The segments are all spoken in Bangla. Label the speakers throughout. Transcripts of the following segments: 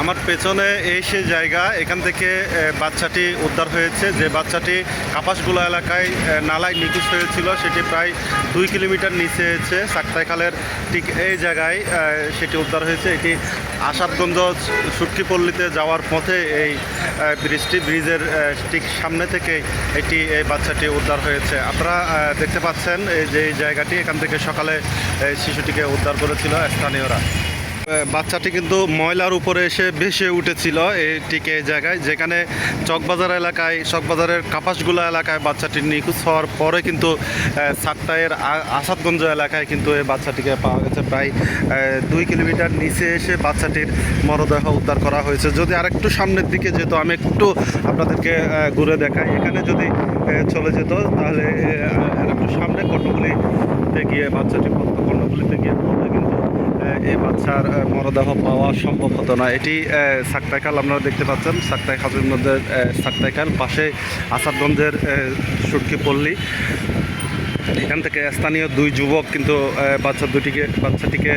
Speaker 1: আমার পেছনে এই সেই জায়গা, এখান থেকে বাচ্চাটি উদ্ধার হয়েছে। যে বাচ্চাটি কাপাসগুলা এলাকায় নালায় নিখোঁজ হয়েছিল, সেটি প্রায় দুই কিলোমিটার নিচে হয়েছে। সাক্তাই খালের ঠিক এই জায়গায় সেটি উদ্ধার হয়েছে। এটি আসাদগঞ্জ সুটকিপল্লিতে যাওয়ার পথে এই ব্রিজটি, ব্রিজের ঠিক সামনে থেকে এটি, এই বাচ্চাটি উদ্ধার হয়েছে। আপনারা দেখতে পাচ্ছেন, এই যে জায়গাটি, এখান থেকে সকালে শিশুটিকে উদ্ধার করেছিল স্থানীয়রা। বাচ্চাটি কিন্তু ময়লার উপরে এসে ভেসে উঠেছিল এই জায়গায়? যেখানে চকবাজার এলাকায়, চকবাজারের কাপাসগুলা এলাকায় বাচ্চাটি নিখোঁজ হওয়ার পরে কিন্তু সাতটায়ের আসাদগঞ্জ এলাকায় কিন্তু এই বাচ্চাটিকে পাওয়া গেছে। প্রায় দুই কিলোমিটার নিচে এসে বাচ্চাটির মরদেহ উদ্ধার করা হয়েছে। যদি আরেকটু সামনের দিকে যেত, আমি একটু আপনাদেরকে ঘুরে দেখাই। এখানে যদি চলে যেত, তাহলে আরেকটু সামনে কর্ণফুলিতে গিয়ে বাচ্চাটি পড়তো কর্ণফুলিতে গিয়ে পড়লে কিন্তু আহ, এই বাচ্চার মরদেহ পাওয়া সম্ভব হতো না। এটি সাকতাইখাল আপনারা দেখতে পাচ্ছেন। সাকতাই মধ্যে সাকতাইখাল পাশে আসাদগঞ্জের সুটকি পল্লী। এখান থেকে স্থানীয় দুই যুবক কিন্তু বাচ্চা দুটিকে, বাচ্চাটিকে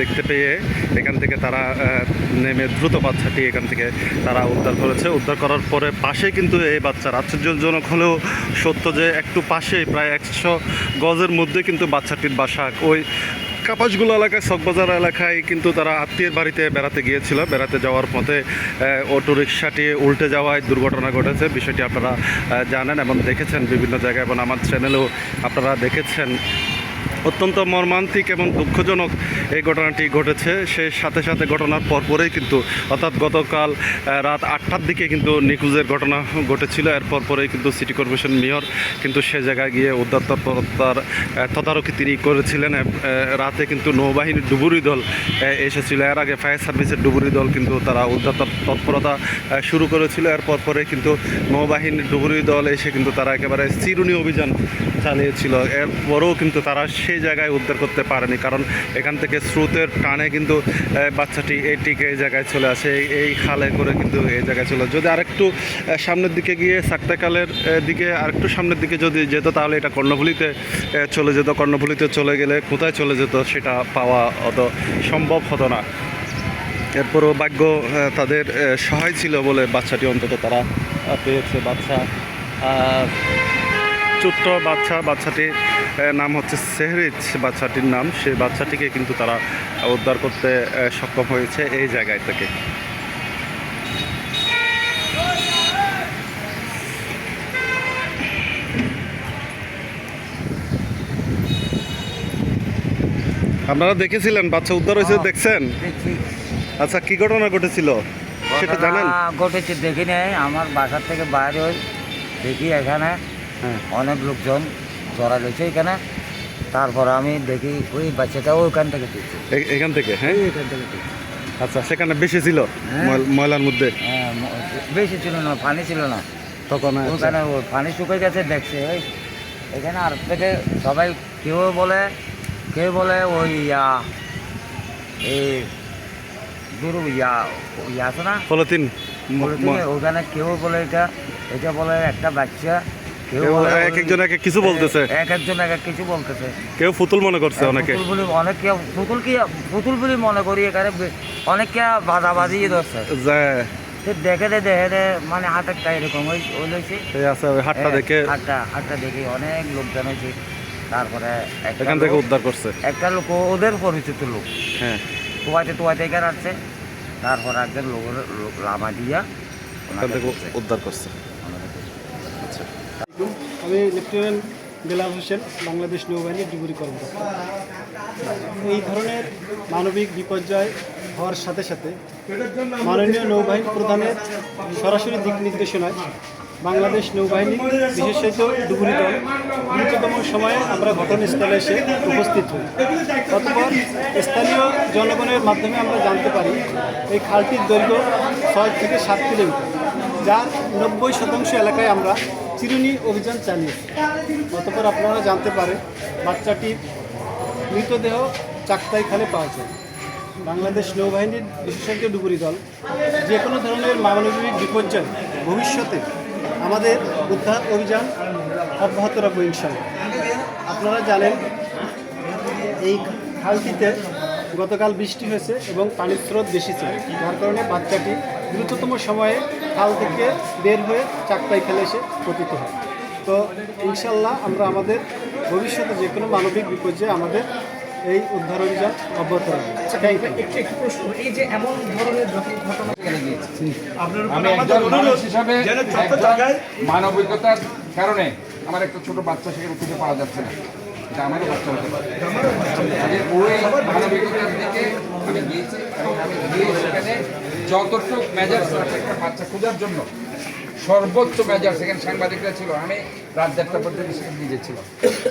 Speaker 1: দেখতে পেয়ে এখান থেকে তারা নেমে দ্রুত বাচ্চাটি এখান থেকে তারা উদ্ধার করেছে। উদ্ধার করার পরে পাশে কিন্তু এই বাচ্চার আশ্চর্যজনক হলেও সত্য যে একটু পাশে, প্রায় একশো গজের মধ্যে কিন্তু বাচ্চাটির বাসা, ওই কাপাসগুলো এলাকায় সকবাজার এলাকায় কিন্তু তারা আত্মীয়ের বাড়িতে বেড়াতে গিয়েছিল। বেড়াতে যাওয়ার পথে অটোরিকশাটি উল্টে যাওয়ায় দুর্ঘটনা ঘটেছে। বিষয়টি আপনারা জানেন এবং দেখেছেন বিভিন্ন জায়গায় এবং আমার চ্যানেলেও আপনারা দেখেছেন। অত্যন্ত মর্মান্তিক এবং দুঃখজনক এই ঘটনাটি ঘটেছে। সে সাথে সাথে ঘটনার পরপরেই কিন্তু, অর্থাৎ গতকাল রাত আটটার দিকে কিন্তু নিখোঁজের ঘটনা ঘটেছিল। এর পরপরেই কিন্তু সিটি কর্পোরেশন মেয়র কিন্তু সে জায়গায় গিয়ে উদ্ধার তৎপরতার তদারকি তিনি করেছিলেন। রাতে কিন্তু নৌবাহিনীর ডুবুরি দল এসেছিল। এর আগে ফায়ার সার্ভিসের ডুবুরি দল কিন্তু তারা উদ্ধার তৎপরতা শুরু করেছিল। এর পরপরে কিন্তু নৌবাহিনীর ডুবুরি দল এসে কিন্তু তারা একেবারে চিরুনি অভিযান চালিয়েছিল। এরপরেও কিন্তু তারা সেই জায়গায় উদ্ধার করতে পারেনি। কারণ এখান থেকে স্রোতের টানে কিন্তু বাচ্চাটি এইটিকে এই জায়গায় চলে আসে এই- খালে করে কিন্তু এই জায়গায় চলে যদি আরেকটু সামনের দিকে গিয়ে সাক্তাকালের দিকে আরেকটু সামনের দিকে যদি যেত তাহলে এটা কর্ণফুলিতে আহ, চলে যেত। কর্ণফুলিতে চলে গেলে কোথায় চলে যেত সেটা পাওয়া অত সম্ভব হতো না। এরপরও ভাগ্য তাদের সহায় ছিল বলে বাচ্চাটি অন্তত তারা পেয়েছে। বাচ্চা ছোট্ট বাচ্চা বাচ্চাটির নাম হচ্ছে সেহরিজ বাচ্চাটির নাম। সেই বাচ্চাটিকে কিন্তু তারা উদ্ধার করতে সক্ষম হয়েছে এই জায়গায় থেকে। আপনারা দেখেছিলেন বাচ্চা উদ্ধার হয়েছে
Speaker 2: হ্যাঁ।
Speaker 1: দেখছেন? আচ্ছা কি ঘটনা ঘটেছিল? সেটা জানেন?
Speaker 2: ঘটেছে দেখি নাই। আমার বাসার থেকে বাইরে দেখি এখানে অনেক লোকজন জড়া রয়েছে এখানে। তারপর আমি দেখি ওই বাচ্চাটা ওইখান থেকে
Speaker 1: এখান থেকে হ্যাঁ?
Speaker 2: এখান থেকে
Speaker 1: আচ্ছা সেখানে বেশি ছিল
Speaker 2: হ্যাঁ।
Speaker 1: ময়লার মধ্যে?
Speaker 2: হ্যাঁ বেশি ছিল না পানি ছিল না।
Speaker 1: তখন আচ্ছা,
Speaker 2: ওখানে পানি শুকিয়ে গেছে দেখছে ওই এখানে আর থেকে সবাই কেউ বলে কেউ বলে ওই ইয়া এই দূর ইয়া ইয়া আছে না?
Speaker 1: পলিথিন
Speaker 2: ওখানে কেউ বলে এটা এটা বলে একটা বাচ্চা
Speaker 1: এক একজন এক এক কিছু বলতেছে।
Speaker 2: এক একজন এক এক কিছু বলতেছে।
Speaker 1: কেউ ফুতুল মনে করছে অনেকে।
Speaker 2: অনেকে পুতুল কি পুতুল বলে মনে করি এখানে অনেকে বাজাবাজি ধরছে। দেখে দে দেখে দে মানে হাতেরটা এরকম ওই ওই লইছে।
Speaker 1: এই আছে ওই হাটটা দেখে
Speaker 2: হাতটা হাতটা দেখে অনেক লোকজন হয়েছে তারপরে একটা
Speaker 1: এখান থেকে উদ্ধার করছে।
Speaker 2: একটা লোক ওদের পরিচিত লোক।
Speaker 1: হ্যাঁ।
Speaker 2: তোয়াতে তোয়াতে এখানে আসছে। তারপর একজন লোক লামা দিয়া
Speaker 1: উদ্ধার করছে।
Speaker 3: আমি লেফটেন্যান্ট বেলাল হোসেন, বাংলাদেশ নৌবাহিনী ডুবুরি কর্মকর্তা। এই ধরনের মানবিক বিপর্যয় হওয়ার সাথে সাথে মাননীয় নৌবাহিনী প্রধানের সরাসরি দিক নির্দেশনায় বাংলাদেশ নৌবাহিনী, বিশেষত ডুবুরি দল, দ্রুততম সময়ে আমরা ঘটনাস্থলে এসে উপস্থিত হই। অতপর স্থানীয় জনগণের মাধ্যমে আমরা জানতে পারি, এই খালটির দৈর্ঘ্য ছয় থেকে সাত কিলোমিটার যার নব্বই শতাংশ এলাকায় আমরা চিরুনি অভিযান চালিয়েছি। অতপর আপনারা জানতে পারেন বাচ্চাটির মৃতদেহ চাকতাই খালে পাওয়া যায়। বাংলাদেশ নৌবাহিনীর বিশেষজ্ঞ ডুবুরি দল, যে কোনো ধরনের মানবিক বিপর্যয় ভবিষ্যতে আমাদের উদ্ধার অভিযান অব্যাহত রাখব ইনশাল্লাহ আপনারা জানেন, এই খালটিতে গতকাল বৃষ্টি হয়েছে এবং পানির স্রোত বেশি ছিল, যার কারণে বাচ্চাটি দ্রুততম সময়ে খাল থেকে বের হয়ে চাকতাই খেলে এসে পতিত হয়। তো ইনশাল্লাহ আমরা আমাদের ভবিষ্যতে যে কোনো মানবিক বিপর্যয়ে আমাদের এই উদ্ধার অভিযান অব্যাহত রাখব।
Speaker 4: একটু প্রশ্ন এই যে এমন ধরনের যখন ঘটনা
Speaker 5: আমি একজন মানুষ হিসাবে মানবিকতার কারণে আমার একটা ছোট বাচ্চা সেখানে খুঁজে পাওয়া যাচ্ছে না। এটা আমারও বাচ্চা হতে পারে। ওই মানবিকতার দিকে আমি গিয়েছি এবং আমি যতটুকু মেজার একটা বাচ্চা খোঁজার জন্য সর্বোচ্চ মেজার সেখানে সাংবাদিকরা ছিল। আমি রাত দেড়টা পর্যন্ত সেখানে নিজে ছিলাম।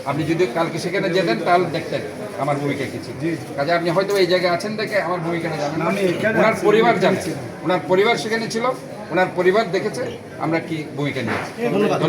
Speaker 5: আপনি যদি কালকে সেখানে যেতেন তাহলে দেখতেন আমার ভূমিকা কি ছিল। কাজে আপনি হয়তো এই জায়গায় আছেন দেখে আমার ভূমিকাটা জানেন না। ওনার পরিবার জানছে ওনার পরিবার সেখানে ছিল ওনার পরিবার দেখেছে আমরা কি ভূমিকা নিয়েছি। ধন্যবাদ।